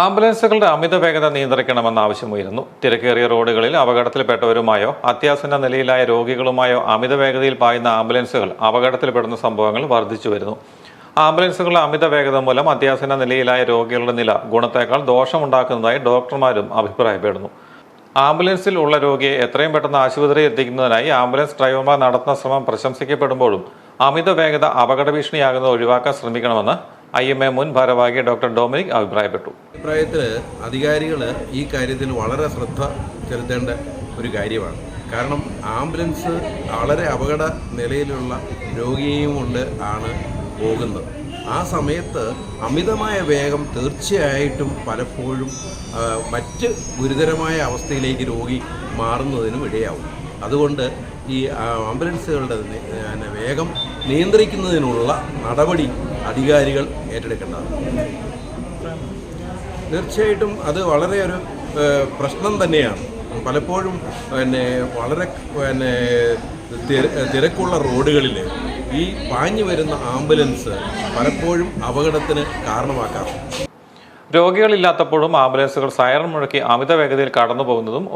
ആംബുലൻസുകളുടെ അമിത വേഗത നിയന്ത്രിക്കണമെന്ന ആവശ്യമുയരുന്നു. തിരക്കേറിയ റോഡുകളിൽ അപകടത്തിൽപ്പെട്ടവരുമായോ അത്യാസന്ന നിലയിലായ രോഗികളുമായോ അമിത വേഗതയിൽ പായുന്ന ആംബുലൻസുകൾ അപകടത്തിൽപ്പെടുന്ന സംഭവങ്ങൾ വർദ്ധിച്ചു വരുന്നു. ആംബുലൻസുകളുടെ അമിത വേഗത മൂലം അത്യാസന്ന നിലയിലായ രോഗികളുടെ നില ഗുണത്തേക്കാൾ ദോഷമുണ്ടാക്കുന്നതായി ഡോക്ടർമാരും അഭിപ്രായപ്പെടുന്നു. ആംബുലൻസിൽ ഉള്ള രോഗിയെ എത്രയും പെട്ടെന്ന് ആശുപത്രിയിൽ എത്തിക്കുന്നതിനായി ആംബുലൻസ് ഡ്രൈവർമാർ നടത്തുന്ന ശ്രമം പ്രശംസിക്കപ്പെടുമ്പോഴും അമിത വേഗത അപകട ഭീഷണിയാകുന്നത് ഒഴിവാക്കാൻ ശ്രമിക്കണമെന്ന് ഐ എം എ മുൻ ഭാരവാഹി ഡോക്ടർ ഡൊമിനിക് അഭിപ്രായപ്പെട്ടു. അഭിപ്രായത്തിൽ അധികാരികൾ ഈ കാര്യത്തിൽ വളരെ ശ്രദ്ധ ചെലുത്തേണ്ട ഒരു കാര്യമാണ്. കാരണം ആംബുലൻസ് വളരെ അപകട നിലയിലുള്ള രോഗിയെയും കൊണ്ട് ആണ് പോകുന്നത്. ആ സമയത്ത് അമിതമായ വേഗം തീർച്ചയായിട്ടും പലപ്പോഴും മറ്റ് ഗുരുതരമായ അവസ്ഥയിലേക്ക് രോഗി മാറുന്നതിനും ഇടയാവും. അതുകൊണ്ട് ഈ ആംബുലൻസുകളുടെ പിന്നെ വേഗം നിയന്ത്രിക്കുന്നതിനുള്ള നടപടി അധികാരികൾ ഏറ്റെടുക്കേണ്ടതാണ്. തീർച്ചയായിട്ടും അത് വളരെ ഒരു പ്രശ്നം തന്നെയാണ്. പലപ്പോഴും പിന്നെ വളരെ പിന്നെ തിരക്കുള്ള റോഡുകളിൽ ഈ പാഞ്ഞു വരുന്ന ആംബുലൻസ് പലപ്പോഴും അപകടത്തിന് കാരണമാക്കാറുണ്ട്. രോഗികളില്ലാത്തപ്പോഴും ആംബുലൻസുകൾ സൈറൺ മുഴക്കി അമിത വേഗതയിൽ കടന്നു പോകുന്നതും